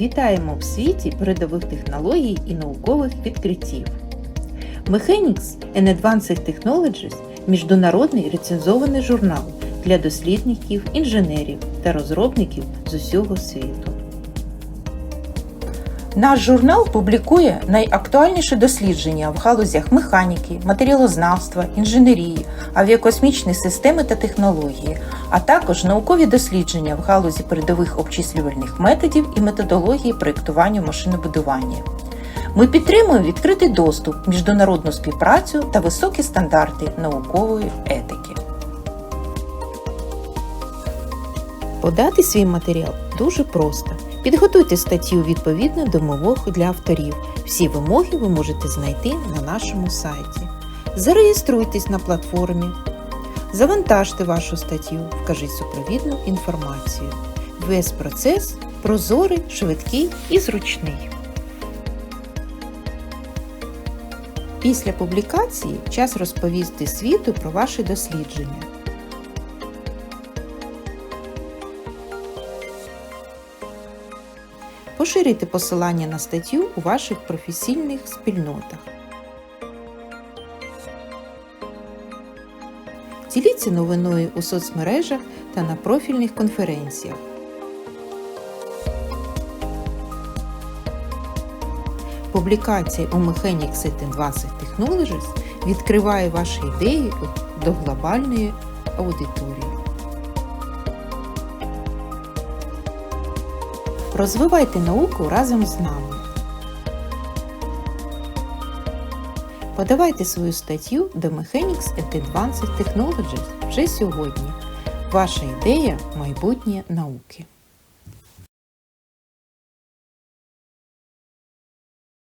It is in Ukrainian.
Вітаємо в світі передових технологій і наукових відкриттів. Mechanics and Advanced Technologies міжнародний рецензований журнал для дослідників, інженерів та розробників з усього світу. Наш журнал публікує найактуальніші дослідження в галузях механіки, матеріалознавства, інженерії, авіакосмічної системи та технології, а також наукові дослідження в галузі передових обчислювальних методів і методології проєктування машинобудування. Ми підтримуємо відкритий доступ, міжнародну співпрацю та високі стандарти наукової етики. Подати свій матеріал дуже просто. Підготуйте статтю відповідно до вимог для авторів. Всі вимоги ви можете знайти на нашому сайті. Зареєструйтесь на платформі, завантажте вашу статтю, вкажіть супровідну інформацію. Весь процес прозорий, швидкий і зручний. Після публікації час розповісти світу про ваші дослідження. Поширюйте посилання на статтю у ваших професійних спільнотах. Діліться новиною у соцмережах та на профільних конференціях. Публікація у Mechanics and Advanced Technologies відкриває ваші ідеї до глобальної аудиторії. Розвивайте науку разом з нами. Подавайте свою статтю до Mechanics and Advanced Technologies вже сьогодні. Ваша ідея майбутнє науки.